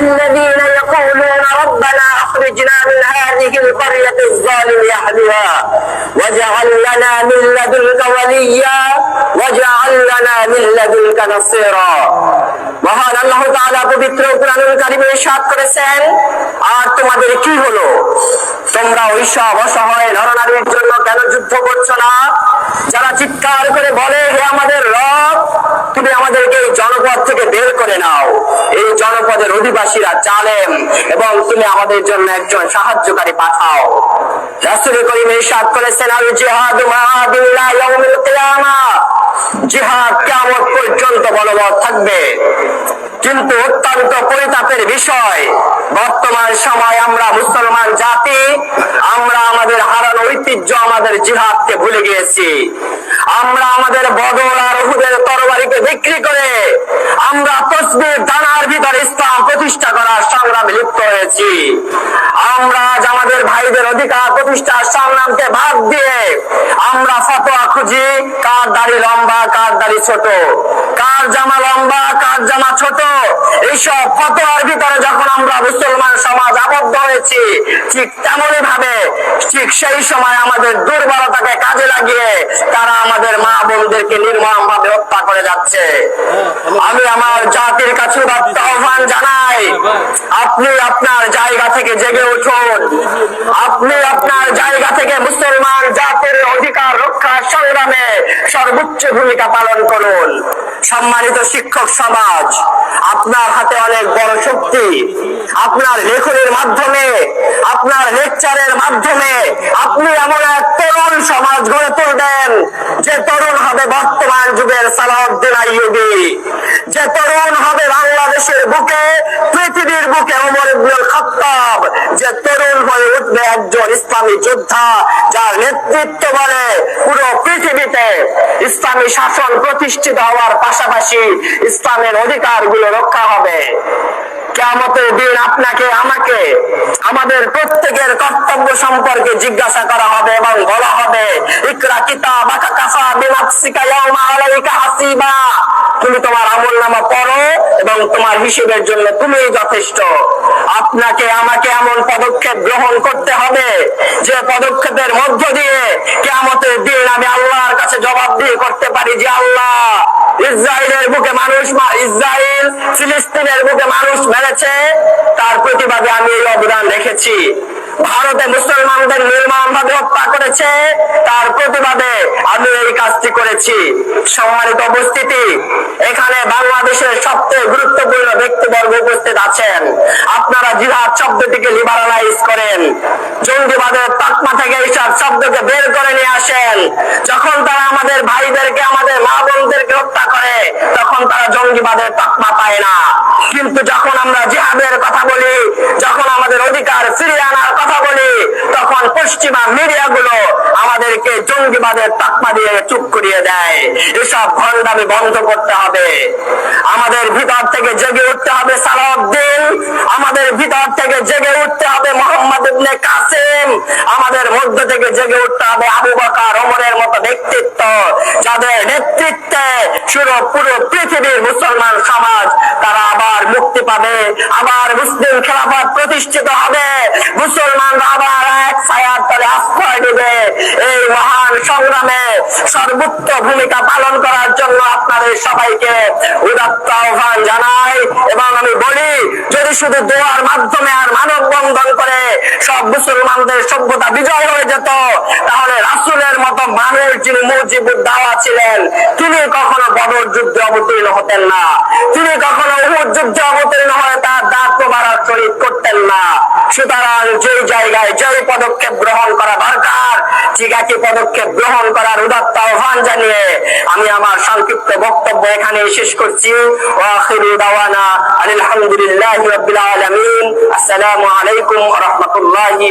الذين يقولون ربنا أخرجنا من هذه القرية الظالم أهلها واجعل لنا من لدنك وليا واجعل لنا من لدنك نصيرا মহান আল্লাহ তাআলা পবিত্র কোরআনুল কারীমে ইরশাদ করেছেন আর তোমাদের কি হলো তোমরা ওই সব অসহায় নরনারীর জন্য কেন যুদ্ধ করছো না যারা চিৎকার করে বলে হে আমাদের রব জনপদের অধিবাসীরা জালেম এবং তুমি আমাদের জন্য একজন সাহায্যকারী পাঠাও। রাসুল করিম ইরশাদ করেছেন, আল জিহাদু মাহাদুল্লাহ ইয়াউমিল জিহাদ কিয়ামত পর্যন্ত বলবৎ থাকবে। কিন্তু অত্যন্ত পরিতাপের বিষয়, বর্তমান সময় আমরা মুসলমান জাতি, আমরা আমাদের হারানো ঐতিহ্য আমাদের জিহাদকে ভুলে গিয়েছি। আমরা আমাদের বদল আর উহুদের তরবারিকে বিক্রি করে আমরা তসবির দানার ভিতরে ইসলাম প্রতিষ্ঠা করার সংগ্রামে লিপ্ত হয়েছি। আমরা আমাদের ভাইদের অধিকার প্রতিষ্ঠার সংগ্রামকে বাদ দিয়ে আমরা ফতোয়া খুঁজি দাড়ি লম্বা, কার দাড়ি ছোট? কার জামা লম্বা, কার জামা ছোট? এইসব ফতোয়ার ভিতরে যখন আমরা মুসলমান সমাজ আবদ্ধ হয়েছি, ঠিক তেমনই ভাবে ঠিক সেই সময় আমাদের দুর্বলতাকে কাজে লাগিয়ে তারা আমাদের মা বোনদেরকে নির্মম ভাবে হত্যা করে যাচ্ছে। আমি আমার জাতির কাছে আহ্বান জানাই, আপনি আপনার জায়গা থেকে জেগে উঠুন। আপনি আপনার জায়গা থেকে মুসলমান জাতির অধিকার রক্ষার সংগ্রামে সর্বোচ্চ ভূমিকা পালন করুন। সম্মানিত শিক্ষক সমাজ, আপনার হাতে অনেক বড় শক্তি। আপনার লেখনের মাধ্যমে, আপনার লেকচারের মাধ্যমে আপনি এমন এক তরুণ সমাজ গড়ে তুলবেন, যে তরুণ হবে বর্তমান যুগের সালাউদ্দিন আইয়ুবী। যে তরুণ হবে বাংলাদেশের বুকে, পৃথিবীর বুকে ইবনুল খাত্তাব। যে তরুণ উঠবে একজন ইসলামী যোদ্ধা যার নেতৃত্ব বলে পুরো পৃথিবীতে ইসলামী শাসন প্রতিষ্ঠিত হওয়ার পাশাপাশি ইসলামের অধিকারগুলো রক্ষা হবে। কেমতের দিন আপনাকে, আমাকে, আমাদের প্রত্যেকের কর্তব্য সম্পর্কে জিজ্ঞাসা করা হবে এবং বলা হবে, ইকরা কিতাব আকা কাফা বিনাফসিকা ইয়াউমা আলাইকা হাসিবা। তুমি তোমার আমল নামা পড়ো এবং তোমার হিসেবের জন্য তুমি যথেষ্ট। আপনাকে, আমাকে এমন পদক্ষেপ গ্রহণ করতে হবে যে পদক্ষেপের মধ্য দিয়ে কেমতের দিন আমি আল্লাহর কাছে জবাবদিহি করতে পারি যে আল্লাহ ইসরায়েলের বুকে মানুষ ইসরায়েল ফিলিস্তিনের বুকে মানুষ মেরেছে, তার প্রতিবাদে আমি এই অবদান রেখেছি। ভারতে মুসলমানদের নির্মম ভাবে হত্যা করেছে, তার প্রতিবাদে আমি করেছি। সম্মানিত উপস্থিতি, এখানে বাংলাদেশের সবচেয়ে গুরুত্বপূর্ণ ব্যক্তিবর্গ উপস্থিত আছেন। আপনারা জিহাদ শব্দটিকে লিবারালাইজ করেন। জঙ্গিবাদের তকমা থেকে এইসব শব্দকে বের করে নিয়ে আসেন। যখন তারা আমাদের ভাইদেরকে, আমাদের মা বোনদেরকে হত্যা করে, তখন তারা জঙ্গিবাদের তকমা পায় না। কিন্তু যখন আমরা জিহাদের কথা বলি, যখন আমাদের অধিকার ফিরিয়ে আনার কথা বলি, তখন পশ্চিমা মিডিয়াগুলো আমাদেরকে জঙ্গিবাদের তকমা দিয়ে চুপ করিয়ে দেয়। এসব ভণ্ডামি বন্ধ করতে হবে। আমাদের ভিতর থেকে জেগে উঠতে হবে সালাউদ্দিন। আমাদের ভিতর থেকে জেগে উঠতে হবে মোহাম্মদ ইবনে কাসিম। আমাদের মধ্য থেকে জেগে উঠতে হবে আবু বকর ওমরের মতো ব্যক্তিত্ব, যাদের নেতৃত্বে শুরু পুরো পৃথিবীর মুসলমান সমাজ, তারা আবার মুক্তি পাবে। আবার মুসলিম খেলাফত প্রতিষ্ঠিত হবে মুসলমানরা আবার এক ছায়ার তলে আশ্রয় নেবে এই মহান সংগ্রামে সর্বোচ্চ ভূমিকা পালন করার জন্য আপনাদের সবাইকে উদাত্ত আহ্বান জানাই। এবং আমি বলি, যদি শুধু দোয়ার মাধ্যমে আর মানব বন্ধন করে সব মুসলমানদের সভ্যতা বিজয় হয়ে যেত, তাহলে রাসুলের মতো মানুষ যিনি মুজিবুর দাওয়া ছিলেন, তিনি কখনো বদর যুদ্ধে অবতীর্ণ হতেন না। তিনি কখনো উহুদ যুদ্ধে অবতীর্ণ হয়ে তার দাঁত মোবারক শরীর করতেন না। সুতরাং যেই জায়গায় যেই পদক্ষেপ গ্রহণ করা দরকার ঠিক আছে পদক্ষেপ গ্রহণ করার উদাত্ত আহ্বান জানিয়ে আমি আমার সংক্ষিপ্ত বক্তব্য এখানে শেষ করছি। আলহামদুলিল্লাহ আসসালামু আলাইকুম রাহমাতুল্লাহি